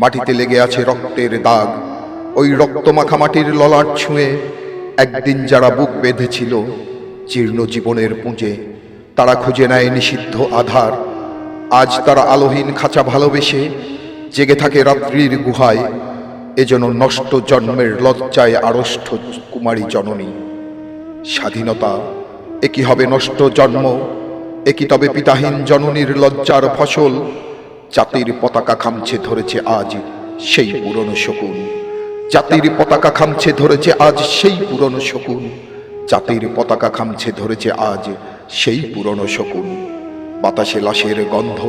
মাটিতে লেগে আছে রক্তের দাগ। ওই রক্ত মাখা মাটির ললাট ছুঁয়ে একদিন যারা বুক বেঁধেছিল জীর্ণ জীবনের পুঁজে, তারা খুঁজে নেয় নিষিদ্ধ আধার। আজ তারা আলোহীন খাঁচা ভালোবেসে জেগে থাকে রাত্রির গুহায় এজন্য নষ্ট জন্মের লজ্জায় আড়ষ্ট কুমারী জননী। স্বাধীনতা একই হবে নষ্ট জন্ম? একই তবে পিতাহীন জননীর লজ্জার ফসল? জাতির পতাকা খামছে ধরেছে আজ সেই পুরনো শকুন। জাতির পতাকা খামছে ধরেছে আজ সেই পুরনো শকুন। জাতির পতাকা খামছে ধরেছে আজ সেই পুরনো শকুন। বাতাসে লাশের গন্ধ,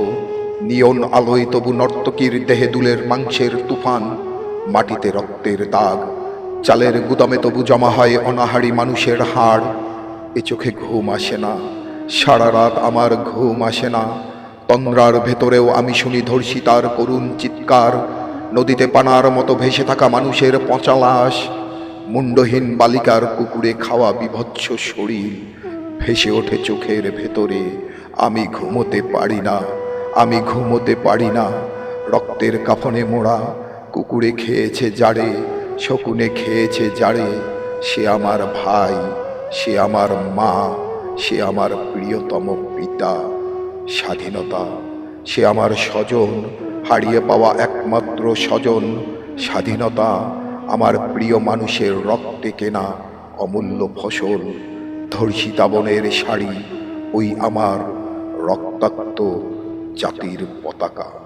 নিয়ন আলোয় তবু নর্তকীর দেহে দুলের মাংসের তুফান, মাটিতে রক্তের দাগ, চালের গুদামে তবু জমা হয় অনাহারি মানুষের হাড়। এ চোখে ঘুম আসে না, সারা রাত আমার ঘুম আসে না তন্দ্রার ভেতরেও আমি শুনি ধর্ষিতার করুণ চিৎকার। নদীতে পানার মতো ভেসে থাকা মানুষের পচা লাশ, মুন্ডহীন বালিকার কুকুরে খাওয়া বিভৎস শরীর। ভেসে ওঠে চোখের ভেতরে, আমি ঘুমোতে পারি না, আমি ঘুমোতে পারি না। রক্তের কাফনে মোড়া, কুকুরে খেয়েছে জাড়ে, শকুনে খেয়েছে জাড়ে। সে আমার ভাই, সে আমার মা, সে আমার প্রিয়তম পিতা। স্বাধীনতা। সে আমার স্বজন, হারিয়ে পাওয়া একমাত্র স্বজন। স্বাধীনতা আমার প্রিয় মানুষের রক্তে কেনা অমূল্য ফসল। ধর্ষিতা বনের শাড়ি ওই আমার রক্তাক্ত জাতির পতাকা।